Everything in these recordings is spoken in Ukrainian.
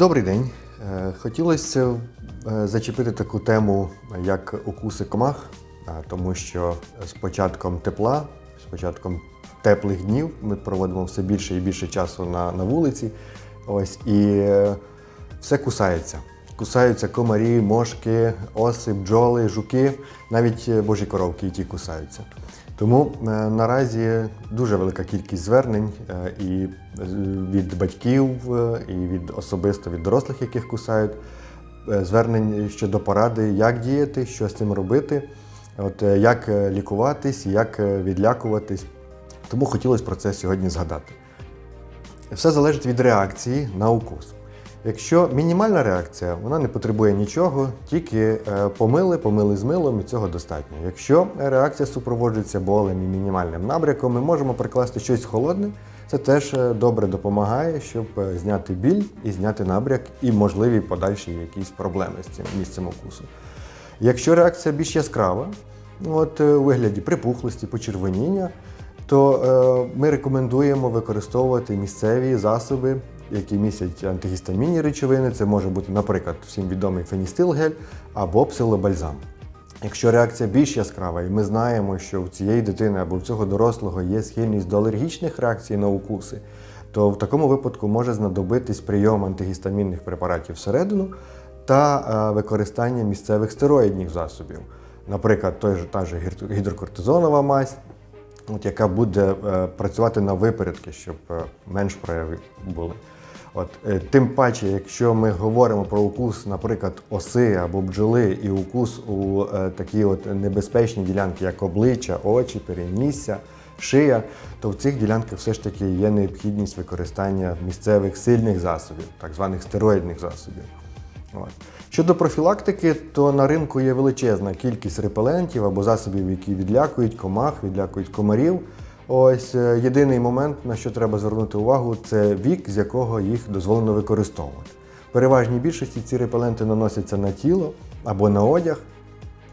Добрий день. Е, Хотілося е, зачепити таку тему, як укуси комах, тому що з початком тепла, з початком теплих днів ми проводимо все більше і більше часу на, на вулиці. Ось і е, все кусається. Кусаються комарі, мошки, оси, бджоли, жуки, навіть е, божі коровки і ті кусаються. Тому е, наразі дуже велика кількість звернень е, і від батьків, і від особисто від дорослих, яких кусають, звернень щодо поради, як діяти, що з цим робити, от, як лікуватись, як відлякуватись. Тому хотілося про це сьогодні згадати. Все залежить від реакції на укус. Якщо мінімальна реакція, вона не потребує нічого, тільки е, помили, помили з милом і цього достатньо. Якщо реакція супроводжується болем і мінімальним набряком, ми можемо прикласти щось холодне. Це теж е, добре допомагає, щоб е, зняти біль і зняти набряк і можливі подальші якісь проблеми з цим місцем укусу. Якщо реакція більш яскрава, от у вигляді припухлості, почервоніння, то е, ми рекомендуємо використовувати місцеві засоби, які містять антигістамінні речовини. Це може бути, наприклад, всім відомий феністилгель або псилобальзам. Якщо реакція більш яскрава, і ми знаємо, що в цієї дитини або в цього дорослого є схильність до алергічних реакцій на укуси, то в такому випадку може знадобитись прийом антигістамінних препаратів всередину та е, використання місцевих стероїдних засобів. Наприклад, той же, та же гідрокортизонова мазь, от, яка буде е, працювати на випередки, щоб е, менш прояви були. От, е, тим паче, якщо ми говоримо про укус, наприклад, оси або бджоли, і укус у е, такі от небезпечні ділянки, як обличчя, очі, перенісся, шия, то в цих ділянках все ж таки є необхідність використання місцевих сильних засобів, так званих стероїдних засобів. От. Щодо профілактики, то на ринку є величезна кількість репелентів або засобів, які відлякують комах, відлякують комарів. Ось е, єдиний момент, на що треба звернути увагу, це вік, з якого їх дозволено використовувати. Переважній більшості ці репеленти наносяться на тіло або на одяг.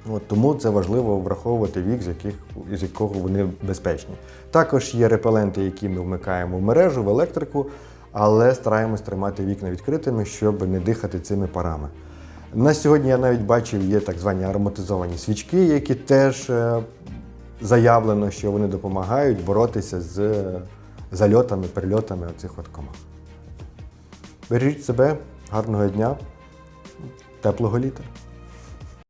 От, тому це важливо враховувати вік, з, яких, з якого вони безпечні. Також є репеленти, які ми вмикаємо в мережу, в електрику, але стараємось тримати вікна відкритими, щоб не дихати цими парами. На сьогодні я навіть бачив, є так звані ароматизовані свічки, які теж е, заявлено, що вони допомагають боротися з зальотами, перельотами оцих от комах. Бережіть себе, гарного дня, теплого літа.